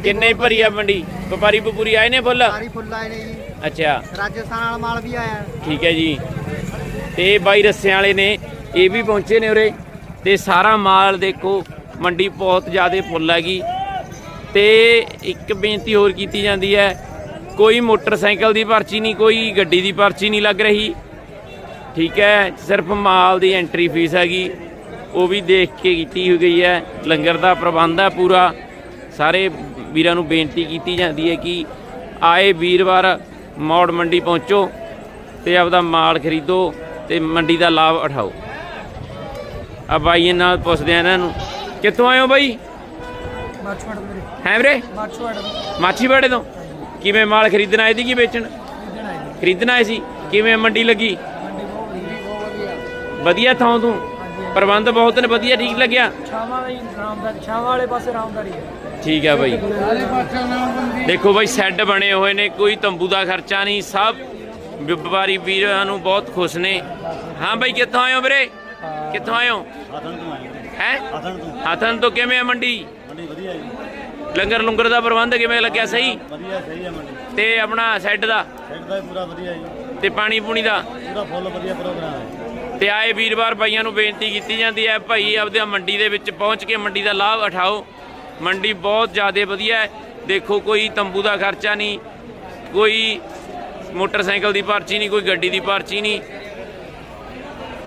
ਕਿੰਨੇ ਭਰੀ ਆ ਮੰਡੀ? ਵਪਾਰੀ ਵਪੂਰੀ ਆਏ ਨੇ ਫੁੱਲ? ਸਾਰੀ ਫੁੱਲ ਆਏ ਨੇ ਜੀ। ਅੱਛਾ। ਰਾਜਸਥਾਨ ਵਾਲਾ ਮਾਲ ਵੀ ਆਇਆ। ਠੀਕ ਹੈ ਜੀ। ਤੇ ਬਾਈ ਰੱਸਿਆਂ ਵਾਲੇ ਨੇ ਇਹ ਵੀ ਪਹੁੰਚੇ ਨੇ ਉਰੇ। ਤੇ ਸਾਰਾ ਮਾਲ ਦੇਖੋ ਮੰਡੀ ਬਹੁਤ ਜ਼ਿਆਦਾ ਫੁੱਲ ਹੈਗੀ। ਤੇ ਇੱਕ ਬੇਨਤੀ ਹੋਰ ਕੀਤੀ ਜਾਂਦੀ ਹੈ ਕੋਈ ਮੋਟਰਸਾਈਕਲ ਦੀ ਪਰਚੀ ਨਹੀਂ ਕੋਈ ਗੱਡੀ ਦੀ ਪਰਚੀ ਨਹੀਂ ਲੱਗ ਰਹੀ। ਠੀਕ ਹੈ ਸਿਰਫ ਮਾਲ ਦੀ ਐਂਟਰੀ ਫੀਸ ਹੈਗੀ। ਉਹ ਵੀ ਦੇਖ ਕੇ ਕੀਤੀ ਹੋਈ ਗਈ ਹੈ। ਲੰਗਰ ਦਾ ਪ੍ਰਬੰਧ ਹੈ ਪੂਰਾ। ਸਾਰੇ ਵੀਰਾਂ ਨੂੰ ਬੇਨਤੀ ਕੀਤੀ ਜਾਂਦੀ ਹੈ ਕਿ ਆਏ ਵੀਰਵਾਰ ਮੌੜ ਮੰਡੀ ਪਹੁੰਚੋ ਤੇ ਆਪਦਾ ਮਾਲ ਖਰੀਦੋ ਤੇ ਮੰਡੀ ਦਾ ਲਾਭ ਉਠਾਓ। ਆ ਬਾਈਆਂ ਨਾਲ ਪੁੱਛਦੇ ਆ ਇਹਨਾਂ ਨੂੰ ਕਿੱਥੋਂ ਹੋ ਬਾਈ? ਮਾਛਵੜ ਮੇਰੇ ਹੈ ਵੀਰੇ? ਮਾਛਵੜ ਮਾਛੀਵਾੜੇ ਤੋਂ? ਕਿਵੇਂ ਮਾਲ ਖਰੀਦਣ ਆਏ ਸੀ ਕੀ ਵੇਚਣ? ਖਰੀਦਣ ਆਏ ਸੀ। ਕਿਵੇਂ ਮੰਡੀ ਲੱਗੀ? ਵਧੀਆ ਥਾਂ ਤੂੰ? ਪ੍ਰਬੰਧ ਬਹੁਤ ਨੇ ਵਧੀਆ ਠੀਕ ਲੱਗਿਆ? ਛਾਵਾਂ ਵਾਲੀ ਰਾਮਦਾਰੀ ਛਾਵਾਂ ਵਾਲੇ ਪਾਸੇ ਰਾਮਦਾਰੀ ਹੈ। ਠੀਕ ਹੈ ਬਾਈ। ਦੇਖੋ ਬਾਈ ਸੈੱਡ ਬਣੇ ਹੋਏ ਨੇ ਕੋਈ ਤੰਬੂ ਦਾ ਖਰਚਾ ਨਹੀਂ ਸਭ ਵਪਾਰੀ ਵੀਰਾਂ ਨੂੰ ਬਹੁਤ ਖੁਸ਼ ਨੇ। ਹਾਂ ਬਾਈ ਕਿੱਥੋਂ ਆਏ ਹੋ ਵੀਰੇ? ਕਿੱਥੋਂ ਆਏ ਹੋ? ਹੈ? ਹਥਨ ਤੋਂ। ਕਿਵੇਂ ਆ ਮੰਡੀ? ਮੰਡੀ ਵਧੀਆ ਜੀ। ਲੰਗਰ ਲੰਗਰ ਦਾ ਪ੍ਰਬੰਧ ਕਿਵੇਂ ਲੱਗਿਆ ਸਹੀ? ਵਧੀਆ ਸਹੀ ਹੈ ਮੰਡੀ। ਤੇ ਆਪਣਾ ਸੈੱਡ ਦਾ? ਸੈਟ ਦਾ ਵੀ ਪੂਰਾ ਵਧੀਆ ਜੀ। ਤੇ ਪਾਣੀ ਪੂਣੀ ਦਾ? ਪੂਰਾ ਫੁੱਲ ਵਧੀਆ ਪ੍ਰੋਗਰਾਮ ਹੈ। ਤੇ ਆਏ ਵੀਰਵਾਰ ਭਾਈਆਂ ਨੂੰ ਬੇਨਤੀ ਕੀਤੀ ਜਾਂਦੀ ਹੈ, ਭਾਈ ਆਪਦੇ ਮੰਡੀ ਦੇ ਵਿੱਚ ਪਹੁੰਚ ਕੇ ਮੰਡੀ ਦਾ ਲਾਭ ਉਠਾਓ। ਮੰਡੀ ਬਹੁਤ ਜ਼ਿਆਦਾ ਵਧੀਆ ਹੈ। ਦੇਖੋ, ਕੋਈ ਤੰਬੂ ਦਾ ਖਰਚਾ ਨਹੀਂ, ਕੋਈ ਮੋਟਰਸਾਈਕਲ ਦੀ ਪਰਚੀ ਨਹੀਂ, ਕੋਈ ਗੱਡੀ ਦੀ ਪਰਚੀ ਨਹੀਂ।